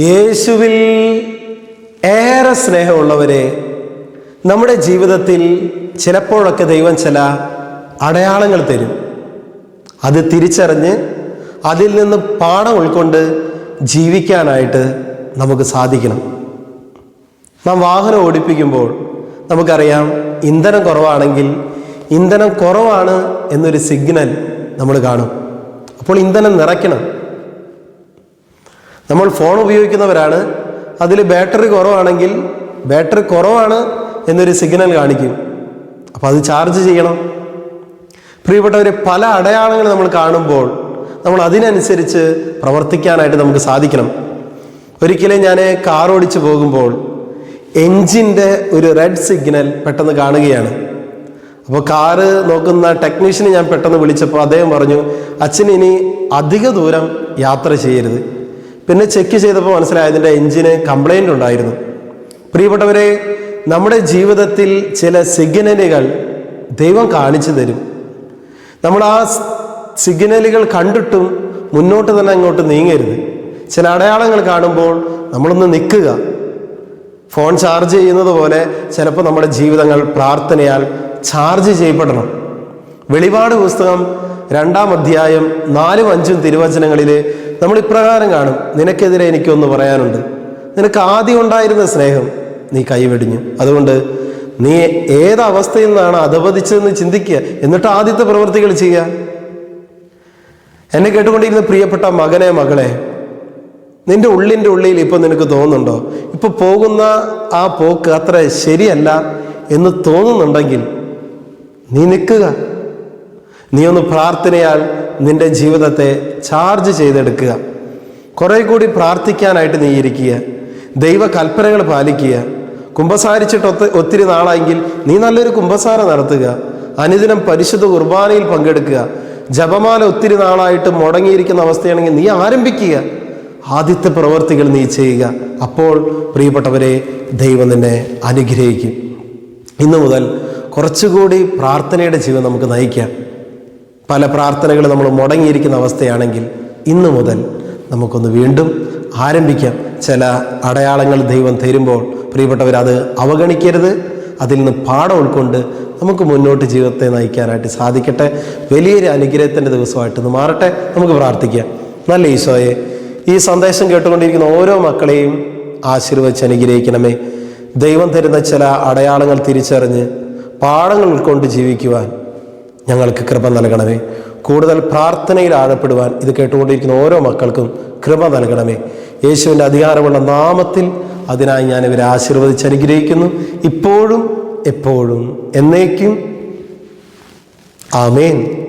യേശുവിൽ ഏറെ സ്നേഹമുള്ളവരെ നമ്മുടെ ജീവിതത്തിൽ ചിലപ്പോഴൊക്കെ ദൈവം ചില അടയാളങ്ങൾ തരും. അത് തിരിച്ചറിഞ്ഞ് അതിൽ നിന്ന് പാഠം ഉൾക്കൊണ്ട് ജീവിക്കാനായിട്ട് നമുക്ക് സാധിക്കണം. നാം വാഹനം ഓടിപ്പിക്കുമ്പോൾ നമുക്കറിയാം ഇന്ധനം കുറവാണെങ്കിൽ ഇന്ധനം കുറവാണ് എന്നൊരു സിഗ്നൽ നമ്മൾ കാണും. അപ്പോൾ ഇന്ധനം നിറയ്ക്കണം. നമ്മൾ ഫോൺ ഉപയോഗിക്കുന്നവരാണ്. അതിൽ ബാറ്ററി കുറവാണെങ്കിൽ ബാറ്ററി കുറവാണ് എന്നൊരു സിഗ്നൽ കാണിക്കും. അപ്പോൾ അത് ചാർജ് ചെയ്യണം. പ്രിയപ്പെട്ടവർ പല അടയാളങ്ങൾ നമ്മൾ കാണുമ്പോൾ നമ്മൾ അതിനനുസരിച്ച് പ്രവർത്തിക്കാനായിട്ട് നമുക്ക് സാധിക്കണം. ഒരിക്കലും ഞാൻ കാർ ഓടിച്ചു പോകുമ്പോൾ എൻജിന്റെ ഒരു റെഡ് സിഗ്നൽ പെട്ടെന്ന് കാണുകയാണ്. അപ്പോൾ കാറ് നോക്കുന്ന ടെക്നീഷ്യനെ ഞാൻ പെട്ടെന്ന് വിളിച്ചപ്പോൾ അദ്ദേഹം പറഞ്ഞു അച്ഛൻ ഇനി അധിക ദൂരം യാത്ര ചെയ്യരുത്. പിന്നെ ചെക്ക് ചെയ്തപ്പോൾ മനസ്സിലായതിന്റെ എഞ്ചിന് കംപ്ലൈന്റ് ഉണ്ടായിരുന്നു. പ്രിയപ്പെട്ടവരെ നമ്മുടെ ജീവിതത്തിൽ ചില സിഗ്നലുകൾ ദൈവം കാണിച്ചു തരും. നമ്മൾ ആ സിഗ്നലുകൾ കണ്ടിട്ടും മുന്നോട്ട് തന്നെ അങ്ങോട്ട് നീങ്ങരുത്. ചില അടയാളങ്ങൾ കാണുമ്പോൾ നമ്മളൊന്ന് നിൽക്കുക. ഫോൺ ചാർജ് ചെയ്യുന്നത് പോലെ ചിലപ്പോൾ നമ്മുടെ ജീവിതങ്ങൾ പ്രാർത്ഥനയാൽ ചാർജ് ചെയ്യപ്പെടണം. വെളിപാട് പുസ്തകം രണ്ടാം അധ്യായം നാലും അഞ്ചും തിരുവചനങ്ങളിൽ നമ്മൾ ഇപ്രകാരം കാണും. നിനക്കെതിരെ എനിക്കൊന്ന് പറയാനുണ്ട്. നിനക്ക് ആദ്യം ഉണ്ടായിരുന്ന സ്നേഹം നീ കൈവെടിഞ്ഞു. അതുകൊണ്ട് നീ ഏത് നിന്നാണ് അധപതിച്ചതെന്ന് ചിന്തിക്കുക. എന്നിട്ട് ആദ്യത്തെ പ്രവൃത്തികൾ ചെയ്യുക. എന്നെ കേട്ടുകൊണ്ടിരുന്ന പ്രിയപ്പെട്ട മകനെ മകളെ നിന്റെ ഉള്ളിന്റെ ഉള്ളിൽ ഇപ്പം നിനക്ക് തോന്നുന്നുണ്ടോ? ഇപ്പം പോകുന്ന ആ പോക്ക് അത്ര ശരിയല്ല എന്ന് തോന്നുന്നുണ്ടെങ്കിൽ നീ നിൽക്കുക. നീ ഒന്ന് പ്രാർത്ഥനയാൽ നിന്റെ ജീവിതത്തെ ചാർജ് ചെയ്തെടുക്കുക. കുറെ കൂടി പ്രാർത്ഥിക്കാനായിട്ട് നീ ഇരിക്കുക. ദൈവ കൽപ്പനകൾ പാലിക്കുക. കുമ്പസാരിച്ചിട്ട് ഒത്ത ഒത്തിരി നാളായെങ്കിൽ നീ നല്ലൊരു കുംഭസാര നടത്തുക. അനുദിനം പരിശുദ്ധ കുർബാനയിൽ പങ്കെടുക്കുക. ജപമാല ഒത്തിരി നാളായിട്ട് മുടങ്ങിയിരിക്കുന്ന അവസ്ഥയാണെങ്കിൽ നീ ആരംഭിക്കുക. ആദ്യത്തെ പ്രവർത്തികൾ നീ ചെയ്യുക. അപ്പോൾ പ്രിയപ്പെട്ടവരെ ദൈവം നിന്നെ അനുഗ്രഹിക്കും. ഇന്നു മുതൽ കുറച്ചുകൂടി പ്രാർത്ഥനയുടെ ജീവിതം നമുക്ക് നയിക്കാം. പല പ്രാർത്ഥനകൾ നമ്മൾ മുടങ്ങിയിരിക്കുന്ന അവസ്ഥയാണെങ്കിൽ ഇന്നു മുതൽ നമുക്കൊന്ന് വീണ്ടും ആരംഭിക്കാം. ചില അടയാളങ്ങൾ ദൈവം തരുമ്പോൾ പ്രിയപ്പെട്ടവർ അത് അവഗണിക്കരുത്. അതിൽ നിന്ന് പാഠം ഉൾക്കൊണ്ട് നമുക്ക് മുന്നോട്ട് ജീവിതത്തെ നയിക്കാനായിട്ട് സാധിക്കട്ടെ. വലിയൊരു അനുഗ്രഹത്തിന്റെ ദിവസമായിട്ട് മാറട്ടെ. നമുക്ക് പ്രാർത്ഥിക്കാം. നല്ല ഈശോയെ ഈ സന്ദേശം കേട്ടുകൊണ്ടിരിക്കുന്ന ഓരോ മക്കളെയും ആശീർവദിച്ച് അനുഗ്രഹിക്കണമേ. ദൈവം തരുന്ന ചില അടയാളങ്ങൾ തിരിച്ചറിഞ്ഞ് പാഠങ്ങൾ ഉൾക്കൊണ്ട് ജീവിക്കുവാൻ ഞങ്ങൾക്ക് കൃപ നൽകണമേ. കൂടുതൽ പ്രാർത്ഥനയിൽ ആഴപ്പെടുവാൻ ഇത് കേട്ടുകൊണ്ടിരിക്കുന്ന ഓരോ മക്കൾക്കും കൃപ നൽകണമേ. യേശുവിന്റെ അധികാരമുള്ള നാമത്തിൽ അതിനായി ഞാൻ ഇവരെ ആശീർവദിച്ച് അനുഗ്രഹിക്കുന്നു. ഇപ്പോഴും എപ്പോഴും എന്നേക്കും. ആമേൻ.